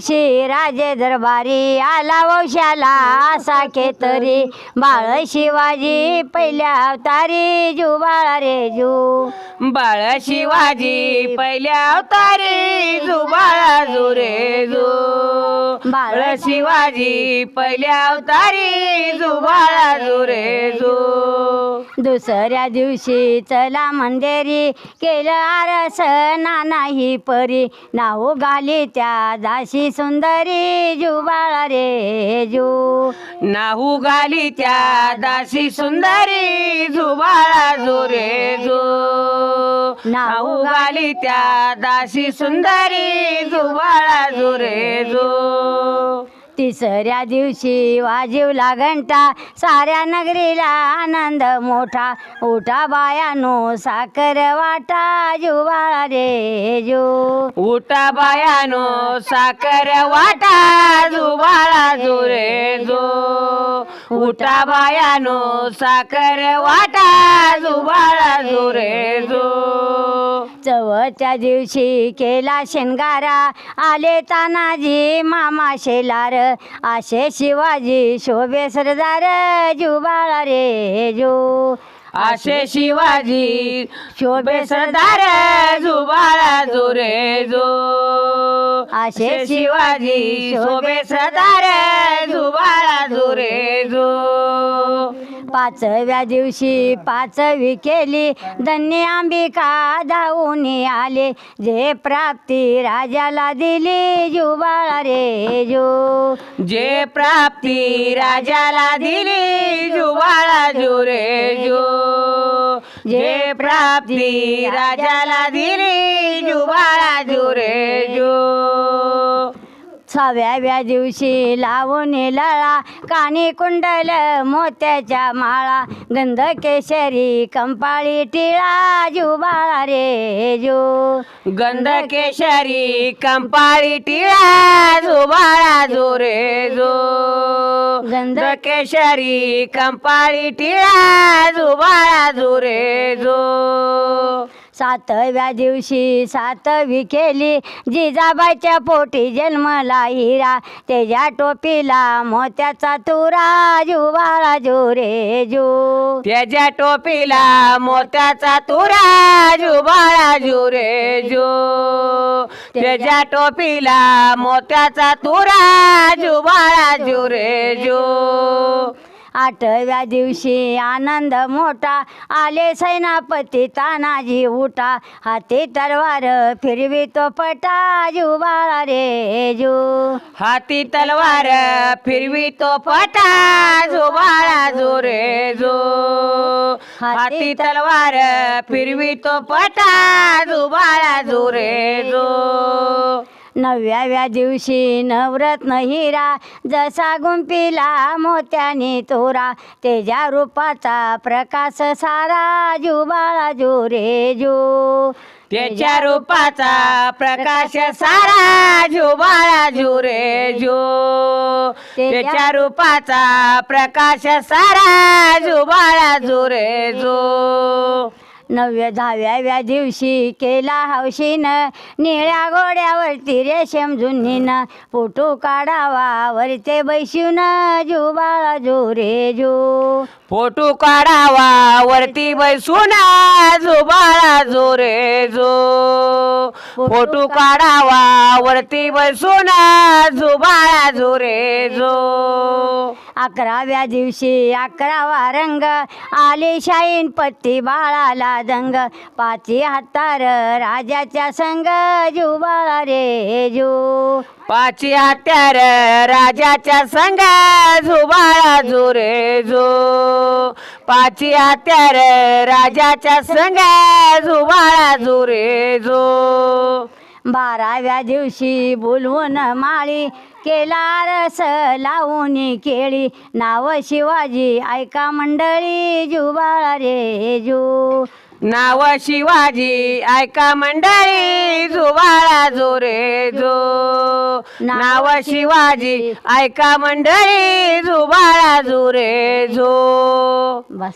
दिवशी राजे दरबारी आला वंशाला असा तरी बाळ शिवाजी पहिल्या अवतारी जू बाळा रे जू. बाळ शिवाजी पहिल्या अवतारी जुबाळा जुरे जू बाळ शिवाजी पहिल्या अवतारी जुबाळा जुरे जू. दुसऱ्या दिवशी चला मंदिरी केलं आरस नाही परी. नाव गाली त्या दाशी सुंदरी जुबाळा रे जू. नाहू गाली त्या दासी सुंदरी जुबाळा जुरे जो नाहू गाली त्या दासी सुंदरी जुबाळा जुरे जो. तिसऱ्या दिवशी वाजीवला घंटा साऱ्या नगरीला आनंद मोठा. उठा बायानो साखर वाटा जुबाळा रे जू. उठा बायानो साखर वाटा जुबाळा जुरे जो. उठा बायानो साखर वाटा जुबाळा जुरे जो. चवथच्या दिवशी केला शिंगारा. आले तानाजी मामा शेलार. आशे शिवाजी शोभे सरदार जुबाळा रे जू. असे शिवाजी शोभे सरदार जुबाळा जुरे जो. असे शिवाजी शोभे सरदार जुबाळा जो रे पाचव्या दिवशी पाचवी केली. धन्य अंबिका धावून आले. जे प्राप्ती राजाला दिली. जुबाळा रे जो. जे प्राप्ती राजाला दिली. जुबाळा रे जो. जे प्राप्ती राजाला दिली. जुबाळा रे जो. सहाव्या दिवशी लावून लळा. कानी कुंडल मोत्याच्या माळा. गंध केशरी कंपाळी टिळा. जुबाळा रे जो. गंध केशरी कंपाळी टिळा. जुबाळा रे जो. गंध केशरी कंपाळी टिळा. जुबाळा रे जो. सातव्या दिवशी सातवी केली. जिजाबाईच्या पोटी जन्मला हिरा त्याच्या टोपीला मोत्याचा तुरा जुबाळा जो रे जो. त्याच्या टोपीला मोत्याचा तुरा जुबाळा रे जो. त्याच्या टोपीला मोत्याचा तुरा जुबाळा रे जो. आठव्या दिवशी आनंद मोठा आले सेनापती तानाजी उठा. हाती तलवार फिरवी तो पटा जुबाळा रे जू. हाती तलवार फिरवी तो पटा जुबाळा जुरे जो. हाती तलवार फिरवी तो पटा जुबाळा रे जो. नव्याव्या दिवशी नवरत्न हिरा जसा गुंपीला मोत्याने तोरा तेजा रूपाचा प्रकाश सारा जुबाळा जो रे जो. त्याच्या रूपाचा प्रकाश सारा जुबाळा रे जो. त्याच्या रूपाचा प्रकाश सारा जुबाळा रे जो. नवव्या दहाव्या दिवशी केला हौशीनं. निळ्या घोड्यावरती रेशम जुनीनं फोटो काढावा वरते बैसून जुबाळा जो रे जो. फोटो काढावा वरती बैसून. जुबाळा जो रे जो. फोटो काढावा वरती बैसून. जुबाळा जो रे जो. अकराव्या दिवशी अकरावा रंग आले शाईन पत्ती बाळाला दंग. पाची हातार राजाच्या संग जुबाळा रे जू. पाची हात्यार राजाच्या संग झुबाळा जो रे जो. पाची हात्यार राजाच्या संग झुबाळा जो रे जो. बाराव्या दिवशी बोलवून माळी केला रस लावून केळी. नाव शिवाजी ऐका मंडळी जुबाळा रे जू. नाव शिवाजी ऐका मंडळी जुबाळा जो रे जो. नाव शिवाजी ऐका मंडळी जुबाळा जो रे जो. बस.